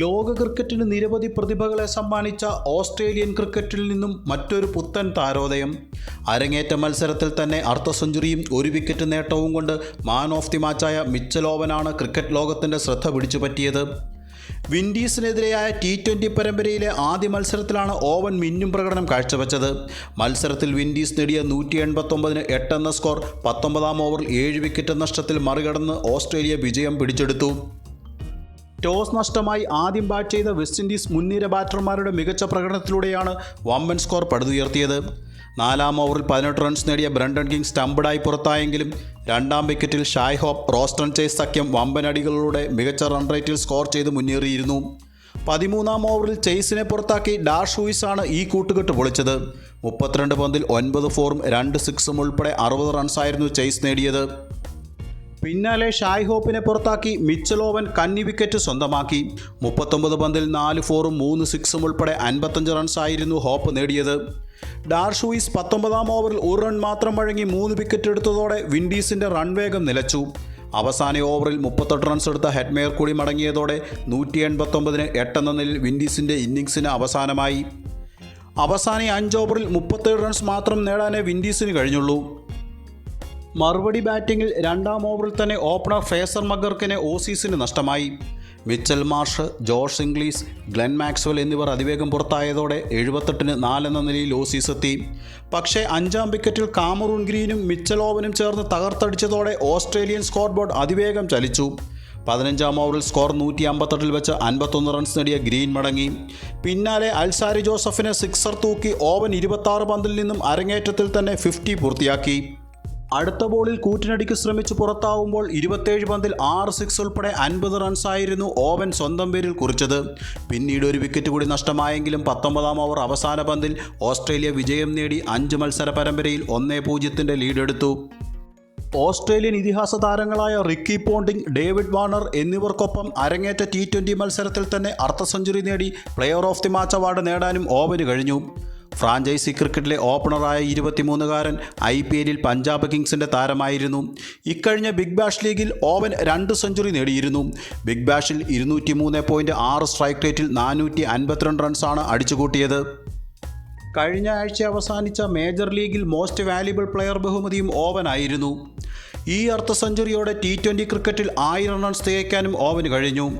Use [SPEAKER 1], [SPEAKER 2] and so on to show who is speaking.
[SPEAKER 1] ലോക ക്രിക്കറ്റിന് നിരവധി പ്രതിഭകളെ സമ്മാനിച്ച ഓസ്ട്രേലിയൻ ക്രിക്കറ്റിൽ നിന്നും മറ്റൊരു പുത്തൻ താരോദയം. അരങ്ങേറ്റ മത്സരത്തിൽ തന്നെ അർദ്ധ സെഞ്ചുറിയും ഒരു വിക്കറ്റ് നേട്ടവും കൊണ്ട് മാൻ ഓഫ് ദി മാച്ചായ മിച്ചലോവനാണ് ക്രിക്കറ്റ് ലോകത്തിന്റെ ശ്രദ്ധ പിടിച്ചു പറ്റിയത്. വിൻഡീസിനെതിരെയായ ടി ട്വന്റി പരമ്പരയിലെ ആദ്യ മത്സരത്തിലാണ് ഓവൻ മിന്നും പ്രകടനം കാഴ്ചവെച്ചത്. മത്സരത്തിൽ വിൻഡീസ് നേടിയ നൂറ്റി എൺപത്തൊമ്പതിന് എട്ടെന്ന സ്കോർ പത്തൊമ്പതാം ഓവറിൽ ഏഴ് വിക്കറ്റ് നഷ്ടത്തിൽ മറികടന്ന് ഓസ്ട്രേലിയ വിജയം പിടിച്ചെടുത്തു. ടോസ് നഷ്ടമായി ആദ്യം ബാറ്റ് ചെയ്ത വെസ്റ്റ് ഇൻഡീസ് മുൻനിര ബാറ്റർമാരുടെ മികച്ച പ്രകടനത്തിലൂടെയാണ് വമ്പൻ സ്കോർ പടുതുയർത്തിയത്. നാലാം ഓവറിൽ പതിനെട്ട് റൺസ് നേടിയ ബ്രണ്ടൻ കിങ് സ്റ്റംപ്ഡായി പുറത്തായെങ്കിലും രണ്ടാം വിക്കറ്റിൽ ഷായ് ഹോപ്പ് റോസ്റ്റൺ ചേസ് സഖ്യം വമ്പൻ അടികളിലൂടെ മികച്ച റൺ റേറ്റിൽ സ്കോർ ചെയ്ത് മുന്നേറിയിരുന്നു. പതിമൂന്നാം ഓവറിൽ ചേസിനെ പുറത്താക്കി ഡാഷ് ഹൂയിസ് ആണ് ഈ കൂട്ടുകെട്ട് പൊളിച്ചത്. മുപ്പത്തിരണ്ട് പന്തിൽ ഒൻപത് ഫോറും രണ്ട് സിക്സും ഉൾപ്പെടെ അറുപത് റൺസായിരുന്നു ചേസ് നേടിയത്. പിന്നാലെ ഷായ് ഹോപ്പിനെ പുറത്താക്കി മിച്ചലോവൻ കന്നി വിക്കറ്റ് സ്വന്തമാക്കി. മുപ്പത്തൊമ്പത് പന്തിൽ നാല് ഫോറും മൂന്ന് സിക്സും ഉൾപ്പെടെ അൻപത്തഞ്ച് റൺസായിരുന്നു ഹോപ്പ് നേടിയത്. ഡാർഷൂയിസ് പത്തൊമ്പതാം ഓവറിൽ ഒരു റൺ മാത്രം വഴങ്ങി മൂന്ന് വിക്കറ്റ് എടുത്തതോടെ വിൻഡീസിന്റെ റൺ വേഗം നിലച്ചു. അവസാന ഓവറിൽ മുപ്പത്തെട്ട് റൺസ് എടുത്ത ഹെഡ്മേയർ കൂടി മടങ്ങിയതോടെ നൂറ്റി എൺപത്തൊമ്പതിന് എട്ടെന്ന നിലയിൽ വിൻഡീസിന്റെ ഇന്നിങ്സിന് അവസാനമായി. അവസാന അഞ്ച് ഓവറിൽ മുപ്പത്തേഴ് റൺസ് മാത്രം നേടാനേ വിൻഡീസിന് കഴിഞ്ഞുള്ളൂ. മറുപടി ബാറ്റിംഗിൽ രണ്ടാം ഓവറിൽ തന്നെ ഓപ്പണർ ഫേസർ മഗർക്കിനെ ഓസീസിന് നഷ്ടമായി. Mitchell Marsh George Inglis Glenn Maxwell എന്നിവർ അതിവേഗം പുറത്തായതോടെ എഴുപത്തെട്ടിന് നാലെന്ന നിലയിൽ ഓസീസ് എത്തി പക്ഷേ അഞ്ചാം വിക്കറ്റിൽ കാമറൂൺ ഗ്രീനും മിച്ചൽ ഓവനും ചേർന്ന് തകർത്തടിച്ചതോടെ ഓസ്ട്രേലിയൻ സ്കോർ ബോർഡ് അതിവേഗം ചലിച്ചു. പതിനഞ്ചാം ഓവറിൽ സ്കോർ നൂറ്റി അമ്പത്തെട്ടിൽ വെച്ച് അൻപത്തൊന്ന് റൺസ് നേടിയ ഗ്രീൻ മടങ്ങി. പിന്നാലെ അൽസാരി ജോസഫിനെ സിക്സർ തൂക്കി ഓവൻ ഇരുപത്താറ് പന്തിൽ നിന്നും അരങ്ങേറ്റത്തിൽ തന്നെ ഫിഫ്റ്റി പൂർത്തിയാക്കി. അടുത്ത ബോളിൽ കൂറ്റിനടിക്ക് ശ്രമിച്ച് പുറത്താവുമ്പോൾ ഇരുപത്തേഴ് പന്തിൽ ആറ് സിക്സ് ഉൾപ്പെടെ അൻപത് റൺസായിരുന്നു ഓവൻ സ്വന്തം പേരിൽ കുറിച്ചത്. പിന്നീട് ഒരു വിക്കറ്റ് കൂടി നഷ്ടമായെങ്കിലും പത്തൊമ്പതാം ഓവർ അവസാന പന്തിൽ ഓസ്ട്രേലിയ വിജയം നേടി അഞ്ച് മത്സര പരമ്പരയിൽ ഒന്നേ പൂജ്യത്തിന്റെ ലീഡെടുത്തു ഓസ്ട്രേലിയൻ ഇതിഹാസ താരങ്ങളായ റിക്കി പോണ്ടിംഗ് ഡേവിഡ് വാർണർ എന്നിവർക്കൊപ്പം അരങ്ങേറ്റ ടി ട്വന്റി മത്സരത്തിൽ തന്നെ അർദ്ധ സെഞ്ചുറി നേടി player of the match award നേടാനും ഓവന് കഴിഞ്ഞു. ഫ്രാഞ്ചൈസി ക്രിക്കറ്റിലെ ഓപ്പണറായ ഇരുപത്തിമൂന്നുകാരൻ ഐ പി എല്ലിൽ പഞ്ചാബ് കിങ്സിന്റെ താരമായിരുന്നു. ഇക്കഴിഞ്ഞ ബിഗ് ബാഷ് ലീഗിൽ ഓവൻ രണ്ട് സെഞ്ചുറി നേടിയിരുന്നു. ബിഗ് ബാഷിൽ ഇരുന്നൂറ്റി മൂന്ന് പോയിന്റ് ആറ് സ്ട്രൈക്ക് റേറ്റിൽ നാനൂറ്റി അൻപത്തിരണ്ട് റൺസാണ് അടിച്ചുകൂട്ടിയത്. കഴിഞ്ഞ ആഴ്ച അവസാനിച്ച മേജർ ലീഗിൽ മോസ്റ്റ് വാല്യുബിൾ പ്ലെയർ ബഹുമതിയും ഓവനായിരുന്നു. ഈ അർത്ഥ സെഞ്ചുറിയോടെ ടി ട്വന്റി ക്രിക്കറ്റിൽ ആയിരം റൺസ് തികയ്ക്കാനും ഓവന് കഴിഞ്ഞു.